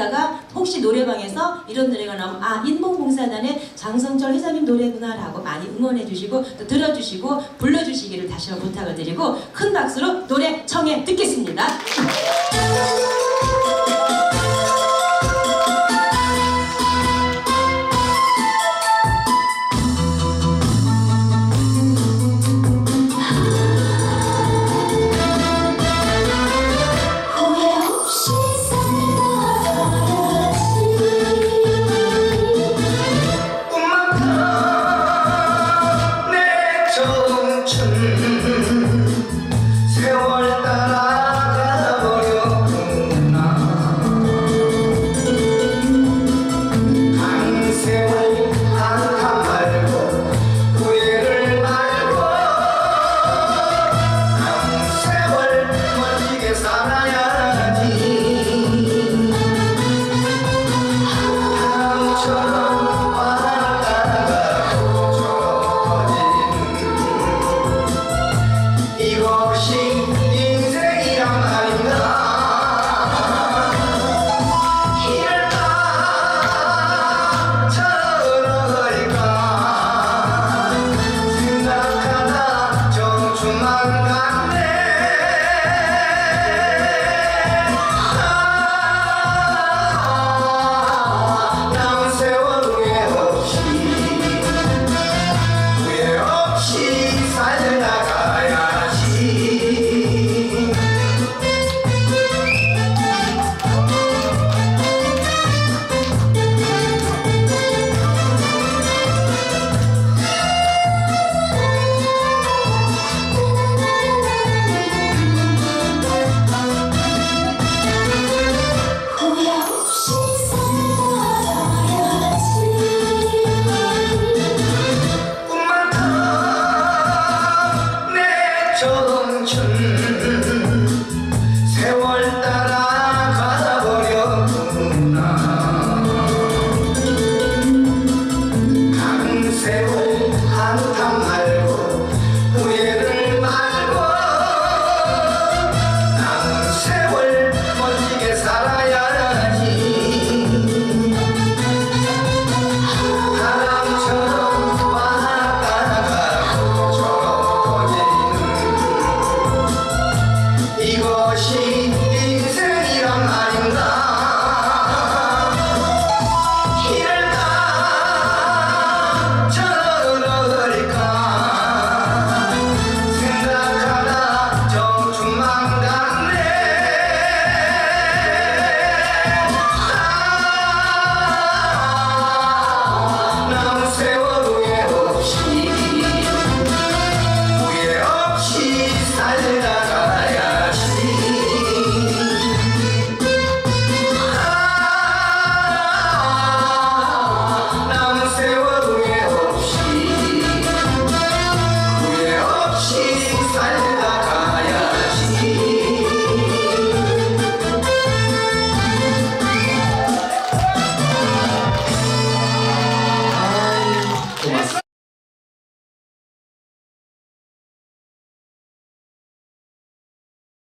듣다가 혹시 노래방에서 이런 노래가 나오면 아 인문봉사단의 장성철 회장님 노래구나라고 많이 응원해 주시고 또 들어주시고 불러주시기를 다시 한번 부탁을 드리고 큰 박수로 노래 청해 듣겠습니다. นะครับ 세월